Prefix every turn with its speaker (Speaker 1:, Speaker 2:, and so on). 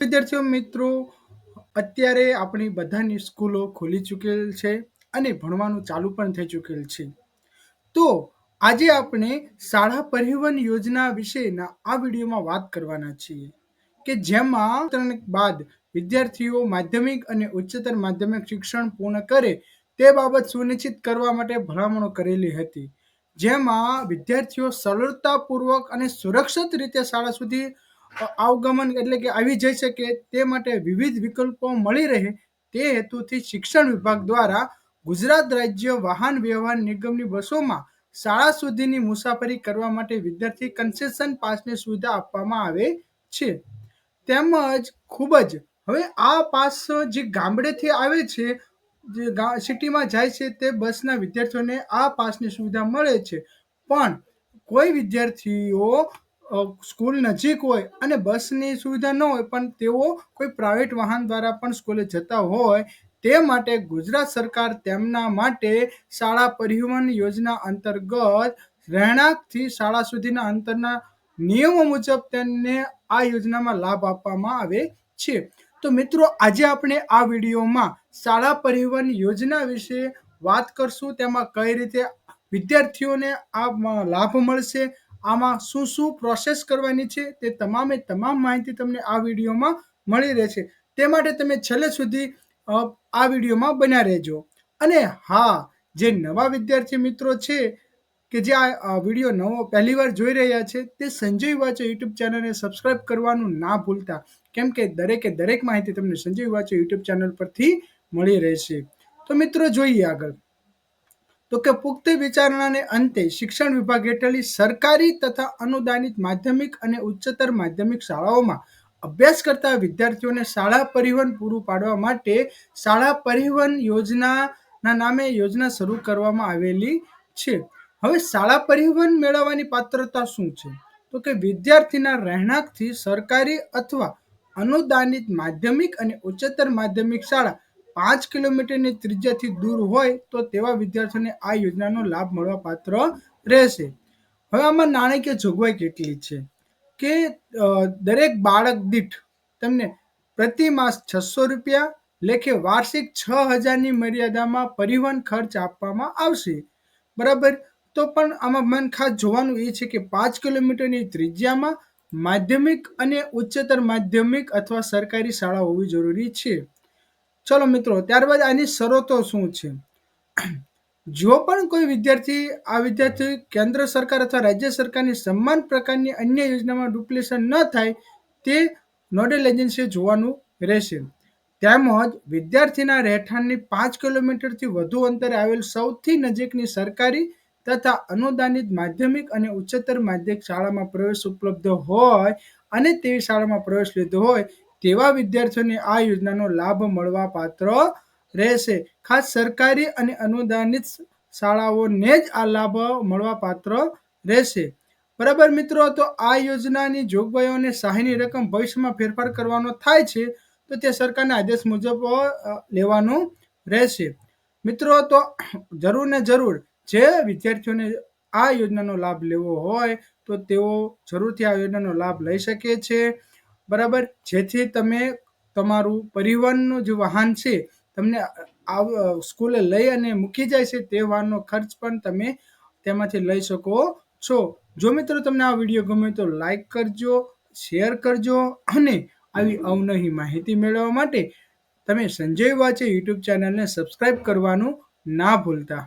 Speaker 1: વિદ્યાર્થીઓ, મિત્રો, અત્યારે આપણી બધાની સ્કૂલો ખુલી ચૂકેલ છે અને ભણવાનું ચાલુ પણ થઈ ચૂકેલ છે. તો આજે આપણે શાળા પરિવહન યોજના વિશેના આ વિડીયોમાં વાત કરવાના છીએ કે જેમાં ત્રણ બાદ વિદ્યાર્થીઓ માધ્યમિક અને ઉચ્ચતર માધ્યમિક શિક્ષણ પૂર્ણ કરે તે બાબત સુનિશ્ચિત કરવા માટે ભલામણો કરેલી હતી. જેમાં વિદ્યાર્થીઓ સરળતાપૂર્વક અને સુરક્ષિત રીતે શાળા સુધી અવગમન એટલે કે આવી જઈ શકે તે માટે વિવિધ વિકલ્પો મળી રહે તે હેતુથી શિક્ષણ વિભાગ દ્વારા ગુજરાત રાજ્ય વાહન વ્યવહાર નિગમની બસોમાં શાળા સુધીની મુસાફરી કરવા માટે વિદ્યાર્થી કન્સેશન પાસની સુવિધા આપવામાં આવે છે. તેમજ ખૂબ જ, હવે આ પાસ જે ગામડેથી આવે છે, જે સિટીમાં જાય છે તે બસના વિદ્યાર્થીઓને આ પાસની સુવિધા મળે છે. પણ કોઈ વિદ્યાર્થીઓ સ્કૂલ નજીક હોય અને બસની સુવિધા ન હોય, પણ તેઓ કોઈ પ્રાઇવેટ વાહન દ્વારા પણ સ્કૂલે જતા હોય, તે માટે ગુજરાત સરકાર તેમના માટે શાળા પરિવહન યોજના અંતર્ગત રહેણાંકથી શાળા સુધીના અંતરના નિયમો મુજબ તેમને આ યોજનામાં લાભ આપવામાં આવે છે. તો મિત્રો, આજે આપણે આ વિડીયોમાં શાળા પરિવહન યોજના વિશે વાત કરશું. તેમાં કઈ રીતે વિદ્યાર્થીઓને આ લાભ મળશે આમાં શું શું પ્રોસેસ કરવાની છે તે તમામે તમામ માહિતી તમને આ વિડીયોમાં મળી રહેશે. તે માટે તમે છેલ્લે સુધી આ વિડીયોમાં બન્યા રહેજો. અને હા, જે નવા વિદ્યાર્થી મિત્રો છે કે જે આ વીડિયો નવો પહેલી વાર જોઈ રહ્યા છે તે સંજય વાચો યુટ્યુબ ચેનલને સબસ્ક્રાઇબ કરવાનું ના ભૂલતા. કેમ કે દરેકે દરેક માહિતી તમને સંજય વાચો યુટ્યુબ ચેનલ પરથી મળી રહેશે. તો મિત્રો, જોઈએ આગળ. તો કે પુખ્ત વિચારણાને અંતે શિક્ષણ વિભાગ હેઠળની સરકારી તથા અનુદાનિત માધ્યમિક અને ઉચ્ચતર માધ્યમિક શાળાઓમાં અભ્યાસ કરતા વિદ્યાર્થીઓને શાળા પરિવહન પૂરું પાડવા માટે શાળા પરિવહન યોજનાના નામે યોજના શરૂ કરવામાં આવેલી છે. હવે શાળા પરિવહન મેળવવાની પાત્રતા શું છે? તો કે વિદ્યાર્થીના રહેણાંકથી સરકારી અથવા અનુદાનિત માધ્યમિક અને ઉચ્ચતર માધ્યમિક શાળા પાંચ કિલોમીટરની ત્રિજ્યાથી દૂર હોય તો તેવા વિદ્યાર્થીઓને આ યોજનાનો લાભ મળવા પાત્ર રહેશે. હવે આમાં નાણાકીય જોગવાઈ કેટલી છે? કે દરેક બાળક દીઠ તમને પ્રતિ માસ છસો રૂપિયા, લેખે વાર્ષિક છ હજારની મર્યાદામાં પરિવહન ખર્ચ આપવામાં આવશે. બરાબર? તો પણ આમાં મન ખાસ જોવાનું એ છે કે પાંચ કિલોમીટરની ત્રિજ્યામાં માધ્યમિક અને ઉચ્ચતર માધ્યમિક અથવા સરકારી શાળા હોવી જરૂરી છે. ચલો મિત્રો, ત્યારબાદ આની શરતો શું છે? જો પણ કોઈ વિદ્યાર્થી, આ વિદ્યાર્થી કેન્દ્ર સરકાર અથવા રાજ્ય સરકારની સમાન પ્રકારની અન્ય યોજનામાં ડુપ્લિકેશન ન થાય, તે નોડલ એજન્સીએ જોવાનું રહેશે. તેમજ વિદ્યાર્થીના રહેઠાણની પાંચ કિલોમીટરથી વધુ અંતરે આવેલ સૌથી નજીકની સરકારી તથા અનુદાનિત માધ્યમિક અને ઉચ્ચતર માધ્યમિક શાળામાં પ્રવેશ ઉપલબ્ધ હોય અને તેવી શાળામાં પ્રવેશ લીધો હોય તેવા વિદ્યાર્થીઓને આ યોજનાનો લાભ મળવા પાત્ર રહેશે. ખાસ સરકારી અને અનુદાનિત શાળાઓને જ આ લાભ મળવા પાત્ર રહેશે. બરાબર મિત્રો, તો આ યોજનાની જોગવાઈઓને સહાયની રકમ ભવિષ્યમાં ફેરફાર કરવાનો થાય છે, તો તે સરકારના આદેશ મુજબ લેવાનું રહેશે. મિત્રો, તો જરૂર ને જરૂર જે વિદ્યાર્થીઓને આ યોજનાનો લાભ લેવો હોય, તો તેઓ જરૂરથી આ યોજનાનો લાભ લઈ શકે છે. બરાબર? જેથી તમે તમારું પરિવહનનું જે વાહન છે, તમને સ્કૂલે લઈ અને મૂકી જાય છે, તે વાહનનો ખર્ચ પણ તમે તેમાંથી લઈ શકો છો. જો મિત્રો તમને આ વીડિયો ગમે તો લાઈક કરજો, શેર કરજો અને આવી અવનવી માહિતી મેળવવા માટે તમે સંજય વાચે યુટ્યુબ ચેનલને સબસ્ક્રાઈબ કરવાનું ના ભૂલતા.